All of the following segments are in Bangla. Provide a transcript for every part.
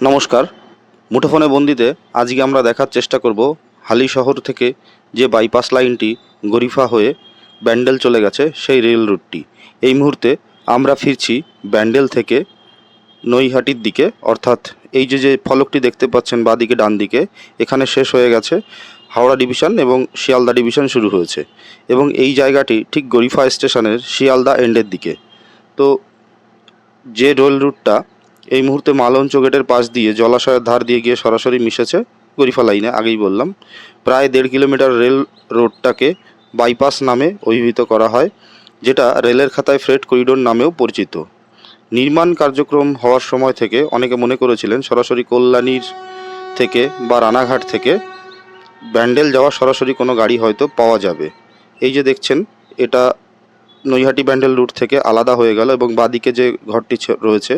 নমস্কার। মুঠোফোনে বন্দিতে আজকে আমরা দেখার চেষ্টা করব হালি শহর থেকে যে বাইপাস লাইনটি গরিফা হয়ে ব্যান্ডেল চলে গেছে, সেই রেল রুটটি এই মুহূর্তে আমরা ফিরছি ব্যান্ডেল থেকে নৈহাটির দিকে। অর্থাৎ এই যে যে ফলকটি দেখতে পাচ্ছেন বাদিকে ডান দিকে এখানে শেষ হয়ে গেছে হাওড়া ডিভিশন এবং শিয়ালদা ডিভিশন শুরু হয়েছে। এবং এই জায়গাটি ঠিক গরিফা স্টেশনের শিয়ালদা এন্ডের দিকে। তো যে রেল রুটটা এই মুহূর্তে মালঞ্চ গেটের পাশ দিয়ে জলাশয়ের ধার দিয়ে গিয়ে সরাসরি মিশেছে গরিফা লাইনে, আগেই বললাম। প্রায় দেড় কিলোমিটার রেল রোডটাকে বাইপাস নামে অভিহিত করা হয়, যেটা রেলের খাতায় ফ্রেট করিডোর নামেও পরিচিত। নির্মাণ কার্যক্রম হওয়ার সময় থেকে অনেকে মনে করেছিলেন সরাসরি কল্যাণীর থেকে বা রানাঘাট থেকে ব্যান্ডেল যাওয়া সরাসরি কোনো গাড়ি হয়তো পাওয়া যাবে। এই যে দেখছেন, এটা নৈহাটি ব্যান্ডেল রুট থেকে আলাদা হয়ে গেল এবং বাদিকে যে ঘরটি রয়েছে,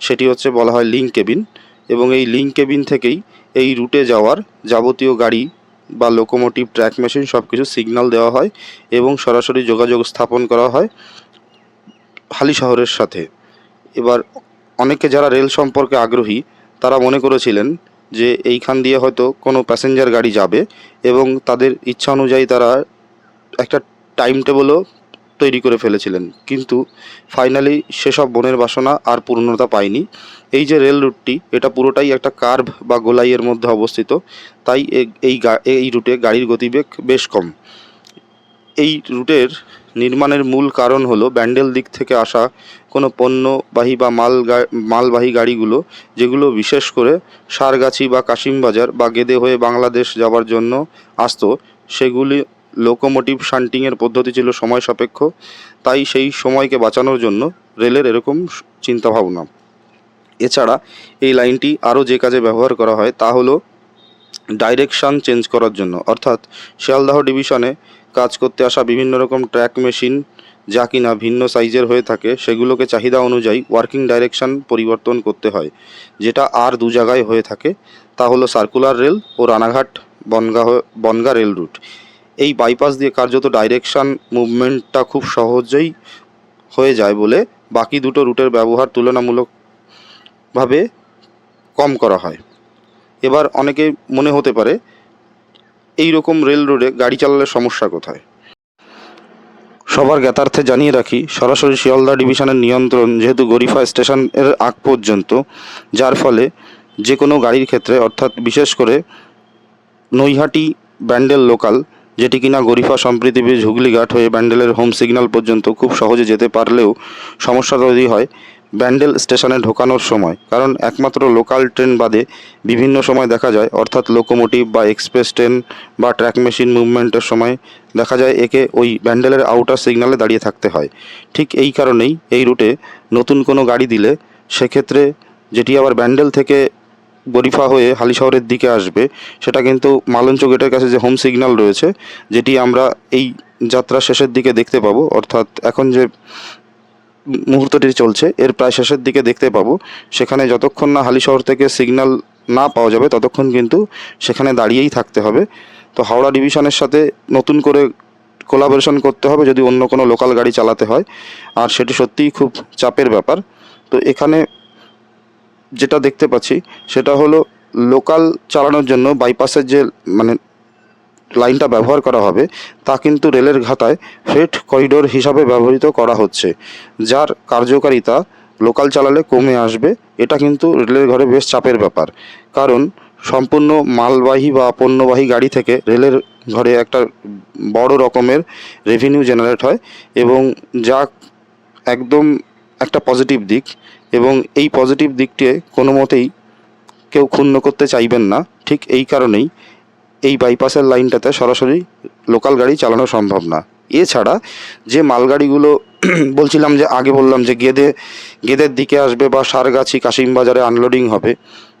সেটি হচ্ছে বলা হয় লিঙ্ক কেবিন এবং এই লিঙ্ক কেবিন থেকেই এই রুটে যাওয়ার যাবতীয় গাড়ি বা লোকোমোটিভ, ট্র্যাক মেশিন সব কিছু সিগন্যাল দেওয়া হয় এবং সরাসরি যোগাযোগ স্থাপন করা হয় হালি শহরের সাথে। এবার অনেকে যারা রেল সম্পর্কে আগ্রহী, তারা মনে করেছিলেন যে এইখান দিয়ে হয়তো কোনো প্যাসেঞ্জার গাড়ি যাবে এবং তাদের ইচ্ছা অনুযায়ী তারা একটা টাইম টেবলও তৈরি করে ফেলেছিলেন। কিন্তু ফাইনালি সেসব বনের বাসনা আর পূর্ণতা পায়নি। এই যে রেল রুটটি এটা পুরোটাই একটা কার্ভ বা গোলাইয়ের মধ্যে অবস্থিত। তাই এই এই রুটে গাড়ির গতিবেগ বেশ কম। এই রুটের নির্মাণের মূল কারণ হলো ব্যান্ডেল দিক থেকে আসা কোনো পণ্যবাহী বা মাল মালবাহী গাড়িগুলো, যেগুলো বিশেষ করে সারগাছি বা কাশিমবাজার বা গেদে হয়ে বাংলাদেশ যাওয়ার জন্য আসতো, সেগুলি লোকোমোটিভ শান্টিংয়ের পদ্ধতি ছিল সময় সাপেক্ষ। তাই সেই সময়কে বাঁচানোর জন্য রেলের এরকম চিন্তাভাবনা। এছাড়া এই লাইনটি আরও যে কাজে ব্যবহার করা হয় তা হলো ডাইরেকশান চেঞ্জ করার জন্য। অর্থাৎ শিয়ালদাহ ডিভিশনে কাজ করতে আসা বিভিন্ন রকম ট্র্যাক মেশিন যা কিনা ভিন্ন সাইজের হয়ে থাকে, সেগুলোকে চাহিদা অনুযায়ী ওয়ার্কিং ডাইরেকশন পরিবর্তন করতে হয়, যেটা আর দু জায়গায় হয়ে থাকে। তা হলো সার্কুলার রেল ও রানাঘাট বনগা বনগা রেল রুট এই বাইপাস দিয়ে কার্যত ডাইরেকশান মুভমেন্টটা খুব সহজেই হয়ে যায় বলে বাকি দুটো রুটের ব্যবহার তুলনামূলকভাবে কম করা হয়। এবার অনেকে মনে হতে পারে এই রকম রেল রোডে গাড়ি চালালে সমস্যা কোথায়? সবার জ্ঞাতার্থে জানিয়ে রাখি, সরাসরি শিয়ালদা ডিভিশনের নিয়ন্ত্রণ যেহেতু গরিফা স্টেশনের আগ পর্যন্ত, যার ফলে যে কোনো গাড়ির ক্ষেত্রে, অর্থাৎ বিশেষ করে নৈহাটি ব্যান্ডেল লোকাল যেটি কিনা গরিফা সম্প্রীতি ব্রিজ হুগলিঘাট হয়ে ব্যান্ডেলের হোম সিগন্যাল পর্যন্ত খুব সহজে যেতে পারলেও সমস্যা তৈরি হয় ব্যান্ডেল স্টেশনে ঢোকানোর সময়। কারণ একমাত্র লোকাল ট্রেন বাদে বিভিন্ন সময় দেখা যায়, অর্থাৎ লোকোমোটিভ বা এক্সপ্রেস ট্রেন বা ট্র্যাক মেশিন মুভমেন্টের সময় দেখা যায় একে ওই ব্যান্ডেলের আউটার সিগন্যালে দাঁড়িয়ে থাকতে হয়। ঠিক এই কারণেই এই রুটে নতুন কোনো গাড়ি দিলে সেক্ষেত্রে যেটি আবার ব্যান্ডেল থেকে গরিফা হয়ে হালি শহরের দিকে আসবে, সেটা কিন্তু মালঞ্চ গেটের কাছে যে হোম সিগন্যাল রয়েছে, যেটি আমরা এই যাত্রা শেষের দিকে দেখতে পাবো, অর্থাৎ এখন যে মুহূর্তটি চলছে, এর প্রায় শেষের দিকে দেখতে পাবো, সেখানে যতক্ষণ না হালি শহর থেকে সিগন্যাল না পাওয়া যাবে, ততক্ষণ কিন্তু সেখানে দাঁড়িয়েই থাকতে হবে। তো হাওড়া ডিভিশনের সাথে নতুন করে কোলাবোরেশন করতে হবে, যদি অন্য কোনো লোকাল গাড়ি চালাতে হয়, আর সেটি সত্যিই খুব চাপের ব্যাপার। তো এখানে যেটা দেখতে পাচ্ছি, সেটা হলো লোকাল চালানোর জন্য বাইপাসের যে মানে লাইনটা ব্যবহার করা হবে, তা কিন্তু রেলের ঘাতায় ফ্রেট করিডোর হিসাবে ব্যবহৃত করা হচ্ছে, যার কার্যকারিতা লোকাল চালালে কমে আসবে, এটা কিন্তু রেলের ঘরে বেশ চাপের ব্যাপার। কারণ সম্পূর্ণ মালবাহী বা পণ্যবাহী গাড়ি থেকে রেলের ঘরে একটা বড় রকমের রেভিনিউ জেনারেট হয় এবং যা একদম একটা পজিটিভ দিক এবং এই পজিটিভ দিকটি কোনো মতেই কেউ ক্ষুণ্ণ করতে চাইবেন না। ঠিক এই কারণেই এই বাইপাসের লাইনটাতে সরাসরি লোকাল গাড়ি চালানো সম্ভব না। এছাড়া যে মালগাড়িগুলো বলছিলাম যে আগে বললাম যে গেদে, গেদের দিকে আসবে বা সারগাছি কাশিমবাজারে আনলোডিং হবে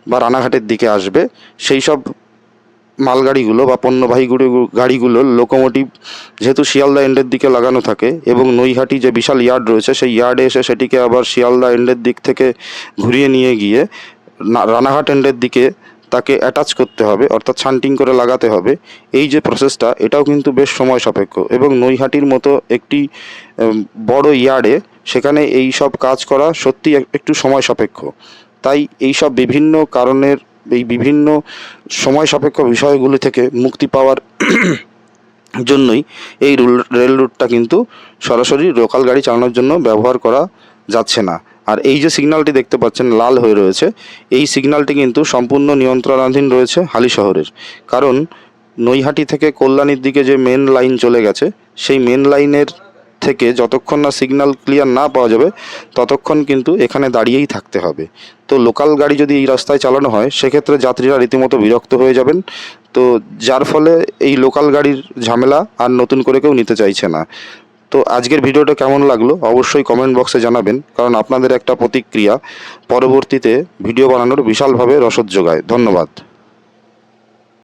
বা রানাঘাটের দিকে আসবে, সেই সব মালগাড়িগুলো বা পণ্যবাহী গুড়ি- গাড়িগুলোর লোকোমোটিভ যেহেতু শিয়ালদা এন্ডের দিকে লাগানো থাকে এবং নৈহাটি যে বিশাল ইয়ার্ড রয়েছে, সেই ইয়ার্ডে এসে সেটিকে আবার শিয়ালদা এন্ডের দিক থেকে ঘুরিয়ে নিয়ে গিয়ে রানাঘাট এন্ডের দিকে তাকে অ্যাটাচ করতে হবে, অর্থাৎ শান্টিং করে লাগাতে হবে। এই যে প্রসেসটা এটাও কিন্তু বেশ সময় সাপেক্ষ এবং নৈহাটির মতো একটি বড় ইয়ার্ডে সেখানে এই সব কাজ করা সত্যি একটু সময় সাপেক্ষ। তাই এইসব বিভিন্ন কারণের এই বিভিন্ন সময় সাপেক্ষ বিষয়গুলি থেকে মুক্তি পাওয়ার জন্যই এই রুল রুটটা কিন্তু সরাসরি লোকাল গাড়ি চালানোর জন্য ব্যবহার করা যাচ্ছে না। আর এই যে সিগন্যালটি দেখতে পাচ্ছেন, লাল হয়ে রয়েছে, এই সিগন্যালটি কিন্তু সম্পূর্ণ নিয়ন্ত্রণাধীন রয়েছে হালি শহরের। কারণ নৈহাটি থেকে কল্যাণীর দিকে যে মেন লাইন চলে গেছে, সেই মেন লাইনের থেকে যতক্ষণ না সিগন্যাল ক্লিয়ার না পাওয়া যাবে, ততক্ষণ কিন্তু এখানে দাঁড়িয়েই থাকতে হবে। তো লোকাল গাড়ি যদি এই রাস্তায় চালানো হয়, সেক্ষেত্রে যাত্রীরা রীতিমতো বিরক্ত হয়ে যাবেন। তো যার ফলে এই লোকাল গাড়ির ঝামেলা আর নতুন করে কেউ নিতে চাইছে না। তো আজকের ভিডিওটা কেমন লাগল অবশ্যই কমেন্ট বক্সে জানাবেন, কারণ আপনাদের একটা প্রতিক্রিয়া পরবর্তীতে ভিডিও বানানোর বিশালভাবে রসদ যোগায়। ধন্যবাদ।